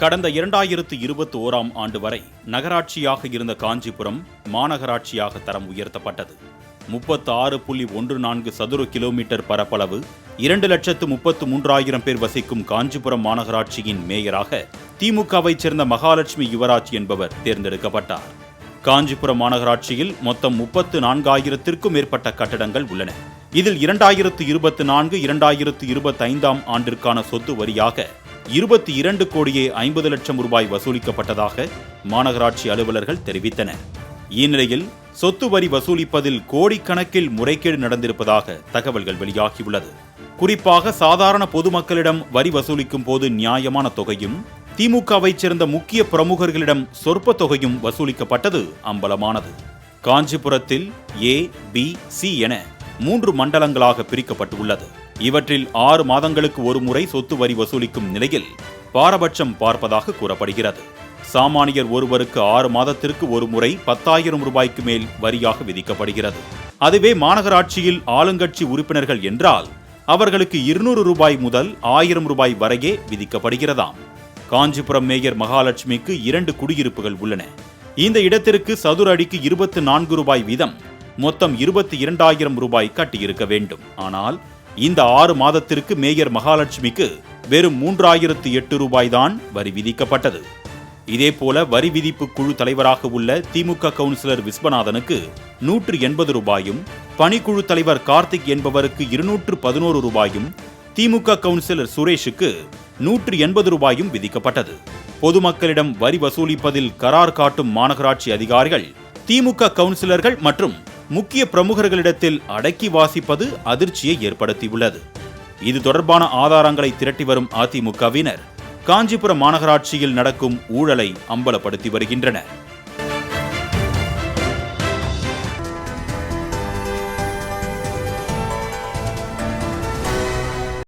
கடந்த இரண்டாயிரத்து இருபத்தி ஓராம் ஆண்டு வரை நகராட்சியாக இருந்த காஞ்சிபுரம் மாநகராட்சியாக தரம் உயர்த்தப்பட்டது. முப்பத்து ஆறு புள்ளி ஒன்று நான்கு சதுர கிலோமீட்டர் பரப்பளவு இரண்டு லட்சத்து முப்பத்து மூன்றாயிரம் பேர் வசிக்கும் காஞ்சிபுரம் மாநகராட்சியின் மேயராக திமுகவைச் சேர்ந்த மகாலட்சுமி யுவராஜ் என்பவர் தேர்ந்தெடுக்கப்பட்டார். காஞ்சிபுரம் மாநகராட்சியில் மொத்தம் முப்பத்து நான்காயிரத்திற்கும் மேற்பட்ட கட்டடங்கள் உள்ளன. இதில் இரண்டாயிரத்து இருபத்தி நான்கு இரண்டாயிரத்து இருபத்தைந்தாம் ஆண்டிற்கான சொத்து வரியாக இருபத்தி இரண்டு கோடியே ஐம்பது லட்சம் ரூபாய் வசூலிக்கப்பட்டதாக மாநகராட்சி அலுவலர்கள் தெரிவித்தனர் இந்நிலையில் சொத்து வரி வசூலிப்பதில் கோடிக்கணக்கில் முறைகேடு நடந்திருப்பதாக தகவல்கள் வெளியாகியுள்ளது. குறிப்பாக சாதாரண பொதுமக்களிடம் வரி வசூலிக்கும் போது நியாயமான தொகையும் திமுகவைச் சேர்ந்த முக்கிய பிரமுகர்களிடம் சொற்ப தொகையும் வசூலிக்கப்பட்டது அம்பலமானது. காஞ்சிபுரத்தில் ஏ பி சி என மூன்று மண்டலங்களாக பிரிக்கப்பட்டுள்ளது. இவற்றில் ஆறு மாதங்களுக்கு ஒரு முறை சொத்து வரி வசூலிக்கும் நிலையில் பாரபட்சம் பார்ப்பதாக கூறப்படுகிறது. சாமானியர் ஒருவருக்கு ஆறு மாதத்திற்கு ஒரு முறை பத்தாயிரம் ரூபாய்க்கு மேல் வரியாக விதிக்கப்படுகிறது. அதுவே மாநகராட்சியில் ஆளுங்கட்சி உறுப்பினர்கள் என்றால் அவர்களுக்கு இருநூறு ரூபாய் முதல் ஆயிரம் ரூபாய் வரையே விதிக்கப்படுகிறதாம். காஞ்சிபுரம் மேயர் மகாலட்சுமிக்கு இரண்டு குடியிருப்புகள் உள்ளன. இந்த இடத்திற்கு சதுர அடிக்கு இருபத்து நான்கு ரூபாய் வீதம் மொத்தம் இருபத்தி இரண்டாயிரம் ரூபாய் கட்டியிருக்க வேண்டும். ஆனால் இந்த ஆறு மாதத்திற்கு மேயர் மகாலட்சுமிக்கு வெறும் மூன்றாயிரத்து எட்டு ரூபாய் தான் வரி விதிக்கப்பட்டது. இதேபோல வரி விதிப்பு குழு தலைவராக உள்ள திமுக கவுன்சிலர் விஸ்வநாதனுக்கு நூற்று எண்பது ரூபாயும் பணிக்குழு தலைவர் கார்த்திக் என்பவருக்கு இருநூற்று பதினோரு ரூபாயும் திமுக கவுன்சிலர் சுரேஷுக்கு நூற்று எண்பது ரூபாயும் விதிக்கப்பட்டது. பொதுமக்களிடம் வரி வசூலிப்பதில் கரார் காட்டும் மாநகராட்சி அதிகாரிகள் திமுக கவுன்சிலர்கள் மற்றும் முக்கிய பிரமுகர்களிடத்தில் அடக்கி வாசிப்பது அதிர்ச்சியை ஏற்படுத்தியுள்ளது. இது தொடர்பான ஆதாரங்களை திரட்டி வரும் அதிமுகவினர் காஞ்சிபுரம் மாநகராட்சியில் நடக்கும் ஊழலை அம்பலப்படுத்தி வருகின்றனர்.